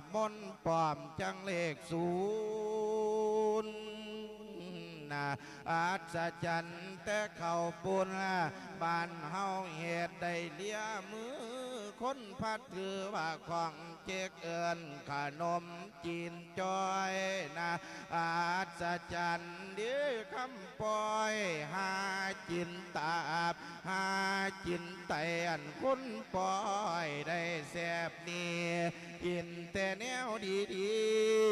ดมนต์ปลอมจังเลขศูนย์นะอาจจรรย์แต่เขาปุนบ้านเฮาเหตุได้เลียมือ คนพัดถือว่าของเจกเอินขนมจีนจอยนะอาศจรรย์เดีคำปอยหาจินตาบหาจินไตอันคุณปอยได้แซบนี่กินแต่แนวดี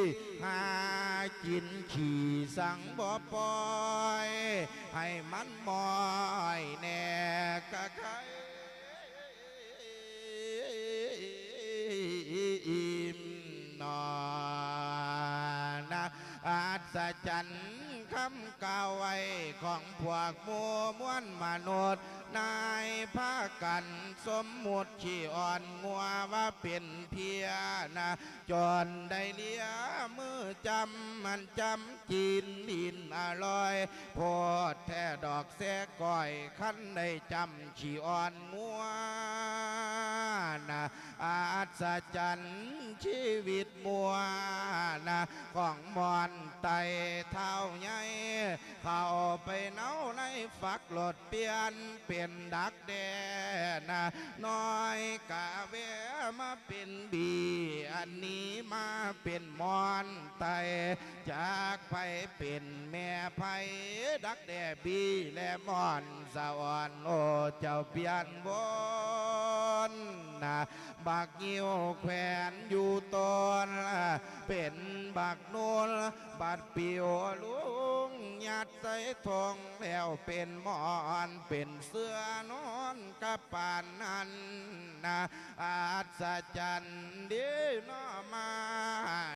ๆหากินขี่สังบ่ปอย ให้มันมอ ศจรรย์คำกล่าวไว้ของพวกมัวม้วนมนุษย์ นายพากันสมมุติขี้อ่อนงัวว่าเป็นเพียนะจนได้เลียมือจำมันจำจีนดินอร่อยโพดแท้ดอกแสก้อยขั้นได้จำขี้อ่อนงัวนะอาศจรรย์ชีวิตมัว ของมอนไตเท้าใหญ่เข้าไปเนาในฝักหลดเปลี่ยนเป็นดักแดนะน้อยกะเวมาเป็นบีอันนี้มาเป็นมอนไตจากไปเป็นแม่ไผดักแดบีและมอนสวรรค์โอเจ้าเปลี่ยนบ นะบักยิ้วแขวนอยู่ต้นเป็นบักนูลบัดปิวลุงยัดใส่ทองแล้วเป็นหมอนเป็นเสื้อนอนกระปานนั้นนะอาจะจันดีนอมา